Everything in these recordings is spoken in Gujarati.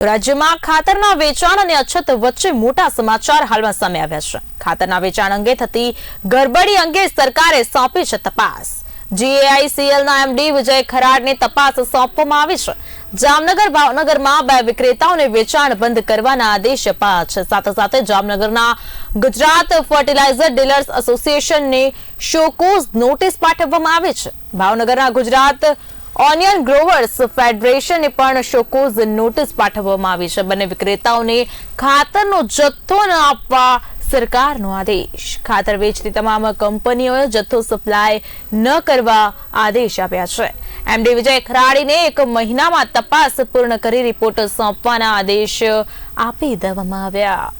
રાજ્યમાં ખાતરના વેચાણ અને અછત વચ્ચે મોટા સમાચાર હાલમાં સામે આવ્યા છે. ખાતરના વેચાણ અંગે થતી ગરબડી અંગે સરકારે સોંપી છે તપાસ. જીએઆઈસીએલના એમડી વિજય ખરાડને તપાસ સોંપવામાં આવી છે. જામનગર ભાવનગરમાં બે વિક્રેતાઓને વેચાણ બંધ કરવાના આદેશ અપાયા છે. સાથે સાથે જામનગરના ગુજરાત ફર્ટિલાઇઝર ડીલર્સ એસોસિએશનને શોકોઝ નોટિસ પાઠવવામાં આવી છે. ભાવનગરના ગુજરાત ઓનિયન ગ્રોવર્સ ફેડરેશને પણ શોકોઝ નોટિસ પાઠવવામાં આવી છે. બંને વિક્રેતાઓને ખાતરનો જથ્થો ન આપવા સરકારનો આદેશ. ખાતર વેચતી તમામ કંપનીઓએ જથ્થો સપ્લાય ન કરવા આદેશ આપ્યા છે. એમડી વિજય ખરાડીને એક મહિનામાં તપાસ પૂર્ણ કરી રિપોર્ટ સોંપવાના આદેશ આપી દેવામાં આવ્યા.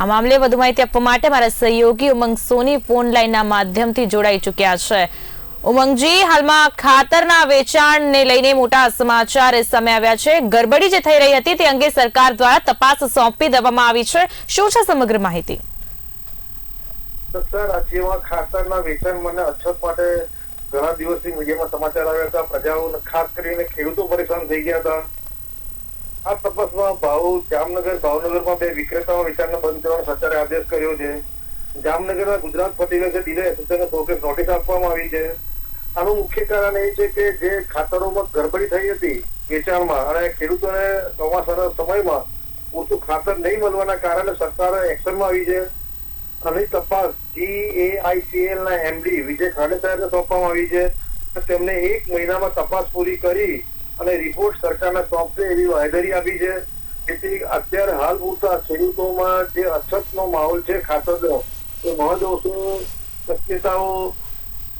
આ મામલે વધુ માહિતી આપવા માટે મારા સહયોગી ઉમંગ સોની ફોન લાઈનના માધ્યમથી જોડાઈ ચૂક્યા છે. ઉમંગજી, હાલમાં ખાતરના વેચાણને લઈને મોટા સમાચાર સામે આવ્યા છે. ગરબડી જે થઈ રહી હતી તે અંગે સરકાર દ્વારા તપાસ સોંપી દેવામાં આવી છે. શું છે સમગ્ર માહિતી? રાજ્યમાં ખાતરના વેચાણ મને અછત માટે ઘણા દિવસથી મીડિયામાં સમાચાર આવ્યા હતા. પ્રજાઓ ખાસ કરીને ખેડૂતો પરેશાન થઈ ગયા હતા. આ તપાસમાં ભાવ, જામનગર, ભાવનગરમાં બે વિક્રેતાઓ વેચાણને બંધ કરવાનો સરકારે આદેશ કર્યો છે. જામનગરના ગુજરાત ફર્ટિલાઇઝર ડીલર એસોસિએશનને પ્રોગ્રેસ નોટિસ આપવામાં આવી છે. આનું મુખ્ય કારણ એ છે કે જે ખાતરોમાં ગડબડી થઈ હતી વેચાણમાં અને ખેડૂતોને ચોમાસાના સમયમાં પૂરતું ખાતર નહીં મળવાના કારણે સરકાર એક્શનમાં આવી છે. અને તપાસ જીએઆઈસીએલ ના એમડી વિજય ખાડે સાહેબને સોંપવામાં આવી છે. તેમને એક મહિનામાં તપાસ પૂરી કરી અને રિપોર્ટ સરકારને સોંપશે એવી વાયદરી આપી છે. જેથી અત્યારે હાલ પૂરતા ખેડૂતોમાં જે અછતનો માહોલ છે ખાતરનો એ મહદ ઓછું શક્યતાઓ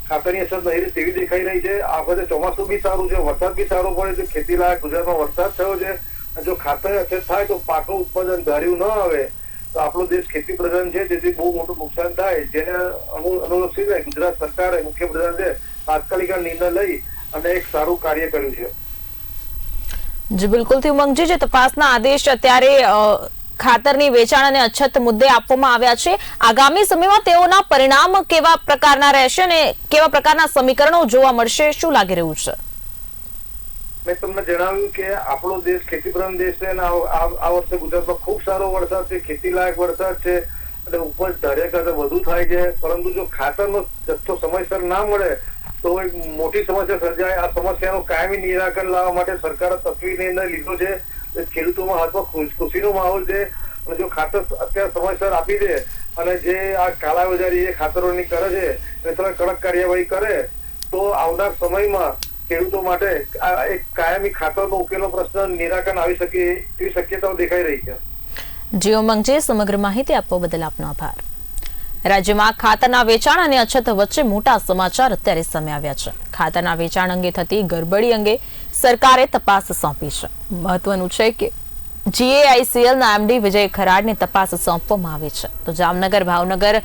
ખાતરની અસર નહીં રહે તેવી દેખાઈ રહી છે. આ વખતે ચોમાસું બી સારું છે, વરસાદ બી સારો પડે છે. ખેતી લાયક ગુજરાતમાં વરસાદ થયો છે. અને જો ખાતર અછત થાય તો પાકનું ઉત્પાદન ધાર્યું ન આવે, તો આપણો દેશ ખેતી પ્રધાન છે. તેથી બહુ મોટું નુકસાન થાય. જેને અનુ- અનુલક્ષીને ગુજરાત સરકારે મુખ્યપ્રધાન છે, તાત્કાલિક નિર્ણય લઈ અને એક સારું કાર્ય કર્યું છે. જી બિલકુલથી ઉમંગજી જે તપાસના આદેશ અત્યારે ખાતરની વેચાણ અને અછત મુદ્દે આપવામાં આવ્યા છે. આગામી સમયમાં તેઓના પરિણામ કેવા પ્રકારના રહેશે અને કેવા પ્રકારના સમીકરણો જોવા મળશે? શું લાગી રહ્યું છે? મેં તમને જણાવ્યું કે આપણો દેશ ખેતી પ્રધાન દેશ છે આ વર્ષે ગુજરાતમાં ખૂબ સારો વરસાદ છે ખેતી લાયક વરસાદ છે. અને ઉપજ ધાર્યા વધુ થાય છે, પરંતુ જો ખાતરનો જથ્થો સમયસર ના મળે, તો એક મોટી સમસ્યા સર્જાય. આ સમસ્યાનું કાયમી નિરાકરણ લાવવા માટે સરકારે તસવીર નિર્ણય લીધો છે. ખેડૂતોમાં હાથમાં ખુશ- ખુશીનો માહોલ છે. અને જો ખાતર અત્યારે સમયસર આપી દે, અને જે આ કાળાબજારી જે ખાતરોની કરે છે એ તમે કડક કાર્યવાહી કરે, તો આવનાર સમયમાં ખેડૂતો માટે આ એક કાયમી ખાતરનો ઉકેલનો પ્રશ્ન નિરાકરણ આવી શકે એવી શક્યતાઓ દેખાઈ રહી છે. જી મંગજે સમગ્ર માહિતી આપવા બદલ આપનો આભાર. રાજ્યમાં ખાતરના વેચાણ અને અછત વચ્ચે મોટા સમાચાર અત્યારે સામે આવ્યા છે. ખાતરના વેચાણ અંગે થતી ગરબડી અંગે સરકારે તપાસ સોંપી છે. મહત્વનું છે કે જીએઆઈસીએલના એમડી વિજય ખરાડને તપાસ સોંપવામાં આવી છે. તો જામનગર, ભાવનગર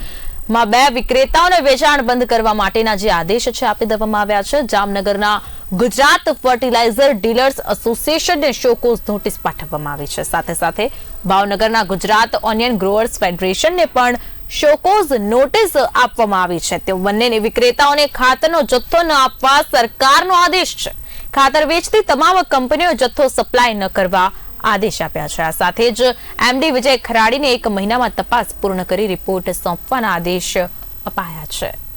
માં બે વિક્રેતાઓને વેચાણ બંધ કરવા માટેના જે આદેશ છે, આપી દેવામાં આવ્યા છે. જામનગરના ગુજરાત ફર્ટિલાઇઝર ડીલર્સ એસોસિએશનને શોકોઝ નોટિસ પાઠવવામાં આવી છે. સાથે સાથે ભાવનગરના ગુજરાત ઓનિયન ગ્રોવર્સ ફેડરેશનને પણ શોકોઝ નોટિસ આપવામાં આવી છે. તે બંનેને વિક્રેતાઓને ખાતરનો જથ્થો ન આપવા સરકારનો આદેશ છે. ખાતર વેચતી તમામ કંપનીઓ જથ્થો સપ્લાય ન કરવા આદેશ આપ્યા છે. આ સાથે જ એમડી વિજય ખરાડીને એક મહિનામાં તપાસ પૂર્ણ કરી રિપોર્ટ સોંપવાના આદેશ અપાયા છે.